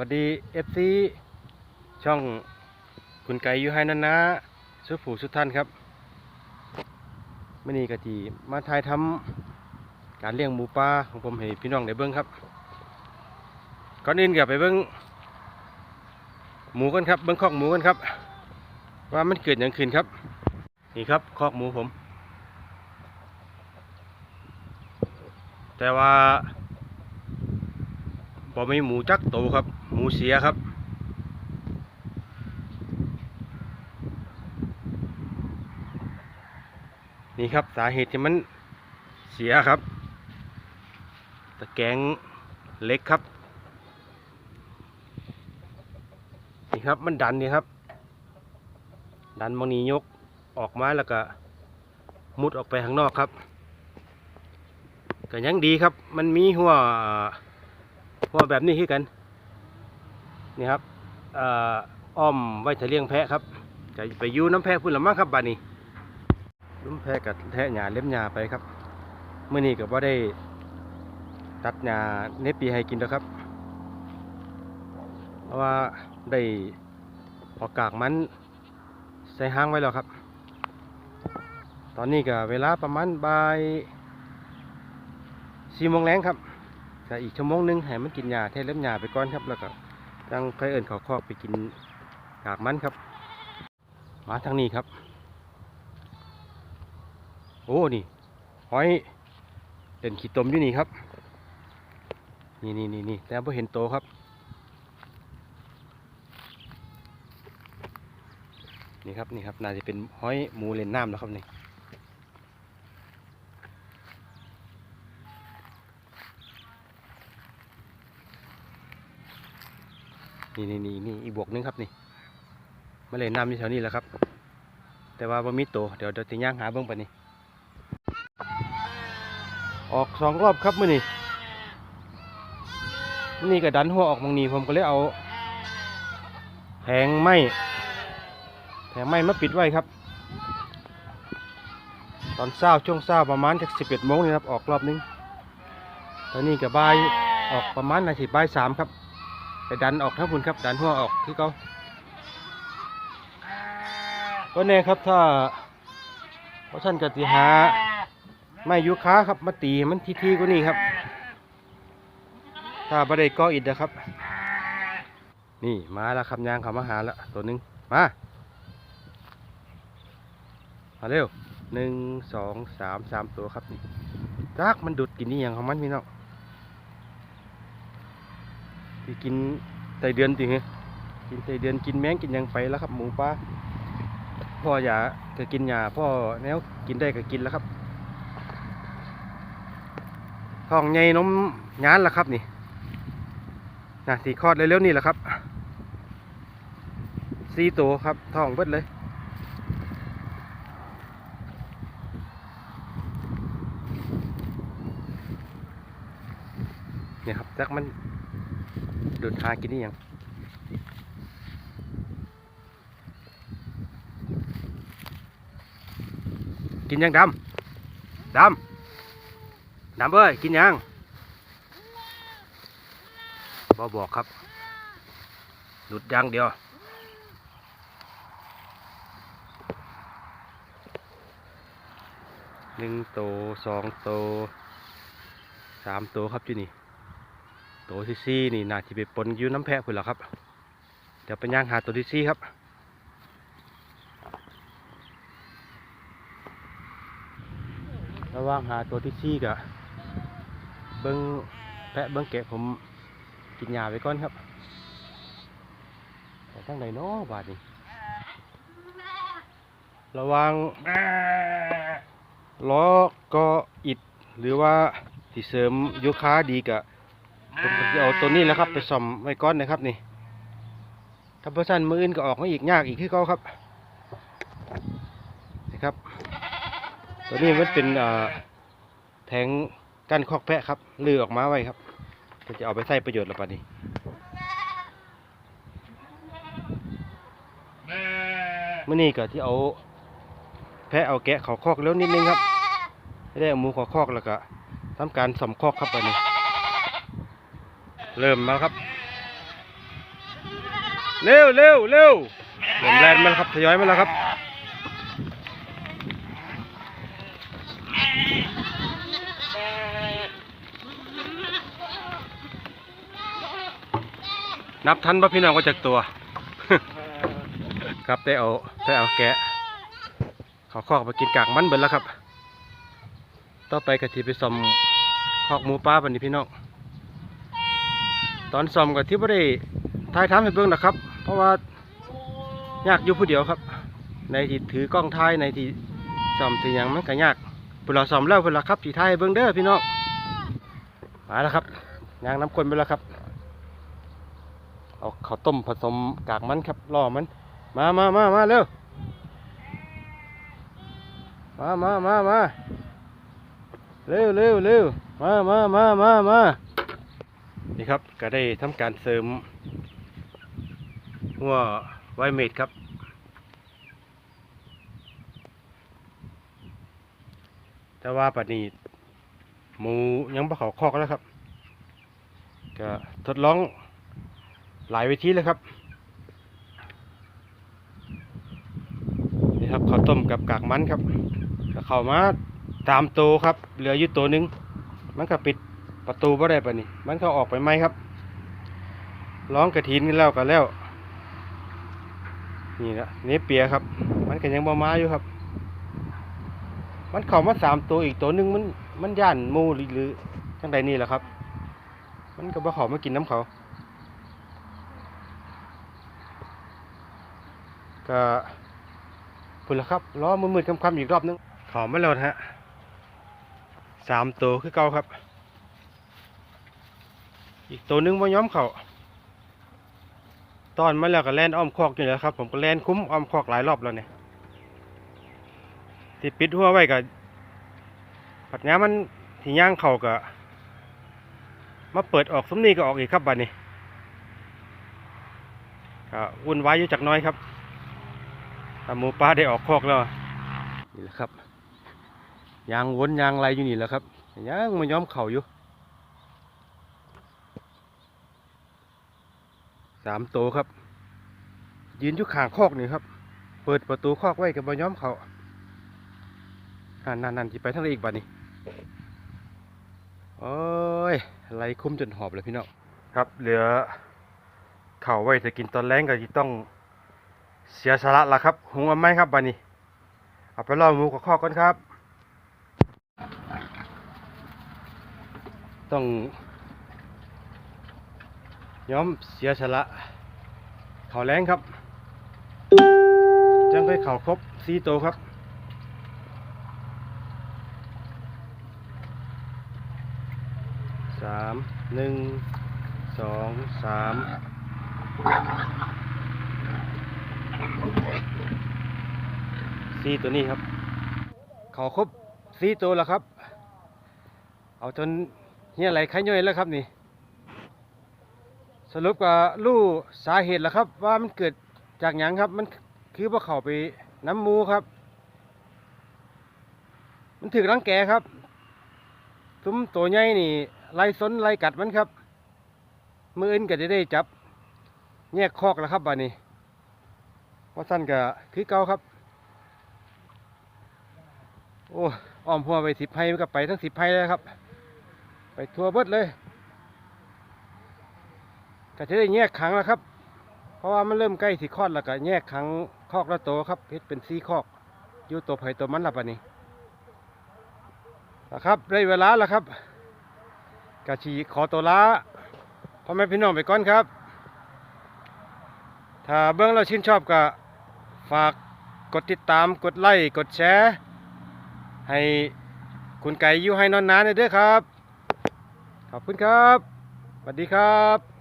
วัสดี FC ช่องคุณไก่อยู่ให้นันนะสุผูสุดท่านครับมื่อนี้กะทีมาถ่ายทำการเลี้ยงหมูป่าของผมให้พี่น้องได้เบิ้งครับ ก่อนอื่นกับไปเบิ้งหมูกันครับเบิ้งคอกหมูกันครับ ว่ามันเกิดอย่างขึ้นครับ นี่ครับคอกหมูผม แต่ว่าบ่มีหมูจักโตครับ มูเสียครับ นี่ครับสาเหตุที่มันเสียครับ ตะแกรงเล็กครับ นี่ครับมันดันนี่ครับ ดันบางนี้ยกออกมาแล้วก็มุดออกไปข้างนอกครับก็ยังดีครับ มันมีหัวหัวแบบนี้คือกัน นี่ครับอ้อมไว้ทะเลียงแพะครับจะไปยูน้ำแพะพุ่นละมั้งครับบาดนี้น้ำแพะกับแทะหญ้าเล็บหญ้าไปครับเมื่อนี้ก็บ่ได้ตัดหญ้าเนปปีให้กินแล้วครับเพราะว่าได้ออกากมันใส่ห้างไว้แล้วครับ ตอนนี้ก็เวลาประมาณบ่ายสี่โมงแรงครับแต่อีกชั่วโมงหนึงให้มันกินหญ้าเทเล็บหญ้าไปก่อนครับแล้วก็ ยังค่อยเอินเขาคอกไปกินกากมันครับ มาทางนี้ครับ โอ้นี่หอยเด่นขี้ตมอยู่นี่ครับ นี่นี่นี่นี่แต่พอเห็นโตครับ นี่ครับนี่ครับน่าจะเป็นหอยหมูเลนน้ำแล้วครับนี่ นี่นี่นี่นี่อีบวกนึงครับนี่มาเลนน้ำอยู่แถวนี้แหละครับ แต่ว่าบ่มีโตเดี๋ยวเดี๋ยวจะย่างหาเบื้องไปนี่ออกสองรอบครับมื่อนี้นี่ก็ดันหัวออกมางนีผมก็เลยเอาแผงไม้แผงไม้มาปิดไว้ครับ ตอนเช้าช่วงเช้าประมาณจากสิบเอ็ดโมงนี่ครับออกรอบนึงตอนนี้กับใบออกประมาณนาทีบ่ายสามครับ ไปดันออกทั้งพุ่นครับ ดันหัวออกคือเขาก็แน่ครับถ้าเพราะท่านกติหาไม้ยูคาครับมาตีมันทีทีๆกว่านี้ครับ ถ้าบ่ได้ก่ออิฐนะครับ นี่มาแล้วครับยางเขามาหาแล้วตัวหนึงมามาเร็วหนึ่งสองสามสามตัวครับนี่จักมันดูดกินนี่ยังของมันพี่น้อง ที่กินไตเดือนติเหรอกินไตเดือนกินแมงกินยังไปแล้วครับ หมูปลาพ่ออย่าก็กินยาพ่อแนวกินได้ก็กินแล้วครับท้องใหญ่นมยานแล้วครับนี่นะสีคลอดเร็วๆนี่แหละครับสีตัวครับท้องเบิดเลยเนี่ยครับจักมัน ดูดหากินนี่ยังกินยังดำดำดำเอ้ยกินยังบอบอกครับดูดยางเดียวหนึ่งโตวสองโตวสามโตวครับที่นี่ ตัวที่สี่นี่น่าจะไปปนอยู่น้ำแพะพุ่นละครับ เดี๋ยวไปย่างหาตัวที่สี่ครับ ระว่างหาตัวที่สี่กะเบิ้งแพะเบิ้งแกะผมกินยาไปก่อนครับแต่ทั้งไหนเนาะบาดนี้ระวังล้อก็อิดหรือว่าที่เสริมโยคะดีกะ ผมก็จะเอาตัวนี้แหล้วครับ ไปซ่อมไว้ก้อนนะครับนี่ถ้าเพราะฉะนั้นมืออื่นก็ออกมาอีกยากอีกที่เขาครับนะครับ ตัวนี้มันเป็นเอ่อแทงกั้นคอกแพะครับลือออกมาไว้ครับก็จะเอาไปใช้ประโยชน์และปะนี้มื่อนี้ก็ที่เอา แพะเอาแกะเขาคอกแล้วนิดนึงครับให้ได้เอาหมูเขอคอกแล้วก็ทำการสอมคอกครับปะนี้ เริ่มมาครับ เร็วเร็วเร็วลมแรงมาแล้วครับทยอยมาแล้วครับนับทันป่ะพี่น้องก็จากตัว ครับได้เอาได้เอาแกะเขาคอกไปกินกากมันเบิดแล้วครับ ต่อไปกะทิไปซ่อมคอกหมูป้าบันนี้พี่น้อง ตอนซ่อมกะทิบ่ได้ถ่ายทำให้เบิ่งนะครับ เพราะว่ายากอยู่ผู้เดียวครับ ในที่ถือกล้องถ่ายในที่ซ่อมที่ยังมันก็ยากเพิ่นเราซ่อมแล้วเพิ่นละครับที่ถ่ายเบิ่งเด้อพี่น้องมาแล้วครับยางน้ำข้นไปแล้วครับเอาข้าวต้มผสมกากมันครับล่อมัน มามามามาเร็วมามามามาเร็วเร็วเร็วมามามามามา นี่ครับก็ได้ทำการเสริมหัวไวเมดครับ แต่ว่าปัจนี้หมูยังบ่เขาคอกแล้วครับ ก็ทดลองหลายวิธีเลยครับนี่ครับข้าวต้มกับกากมันครับเข้ามาตามโตครับ เหลืออยู่ตัวหนึ่งมันก็ปิด ประตูบ่ได้ปะนี่มันก็ออกไปไหมครับร้องกระถินกันแล้วก็แล้ว นี่ละนี่เปียครับ มันก็ยังบ่มาอยู่ครับ มันเข้ามาสามตัวอีกตัวหนึ่งมันมันย่านมูหรือจังใดนี่แหละครับ มันก็บ่เข้ามากินน้ำเขาก็พุ่นละครับล้อมืดๆคำๆอีกรอบนึงขอมาแล้วนะฮะสามตัวคือเก่าครับ อีกตัวหนึงว่าย้อมเขาตอนมาแล้วก็แล่นอ้อมคอกอยู่แล้วครับ ผมก็แล่นคุ้มอ้อมคอกหลายรอบแล้วเนี่ยที่ปิดหัวไว้กับปัดง้มันที่ย่างเข่าก็มาเปิดออกสมนีก็ออกอีกครับบัดนี้ก็วุ่นวายอยู่จักน้อยครับหมูป่าได้ออกคอกแล้วนี่แหละครับยางวนยางไรอยู่นี่แหละครับยางมันย้อมเข่าอยู่ สามโตวครับ ยืนอยู่ข้างคอกนี่ครับ เปิดประตูคอกไว้กับมาย้อมเขานั่นนั่นนั่นที่ไปทางไหนอีกบ้านี้โอ้ยไรคุ้มจนหอบเลยพี่น้องครับ เหลือเข่าไว้จะกินตอนแรงก็จะต้องเสียสละละครับหุงเอาไหมครับบานี้เอาไปล่อหมูกับข้อก่อนครับ ต้อง ย้อมเสียสละเขาแรงครับจังไปเขาครบสีโตครับสามหนึ่งสองสามสีตัวนี้ครับเขาครบสี่ตัวแล้วครับ เอาจนเฮียไหลไข่ย่อยแล้วครับนี่ สรุปกับรู้สาเหตุแล้วครับ ว่ามันเกิดจากหยังครับ มันคือว่าเขาไปน้ำมูครับ มันถึกรังแกครับซุ้มตัวใหญ่นี่ไล่ซนไล่กัดมันครับมืออื่นก็จะได้จับ แยกคอกแล้วครับบานี้เพราะสั้นก็คือเก่าครับ โอ้อ้อมหัวไปสิบไพ่มันก็ไปทั้งสิบไพ่เลยครับ ไปทัวเบิดเลย ก็จะได้แยกขังแล้วครับ เพราะว่ามันเริ่มใกล้สิคลอดแล้วก็แยกขังคอกละโตครับเพชรเป็นสีคอกอยู่ตัวไผ่ตัวมันละปะนี้นะครับได้เวลาแล้วครับกะชีขอตัวลาพ่อแม่พี่น้องไปก่อนครับ ถ้าเบื้องเราชื่นชอบก็ฝากกดติดตามกดไลค์กดแชร์ ให้คุณไก่อยู่ให้นอนนานเลยเด้อครับ ขอบคุณครับสวัสดีครับ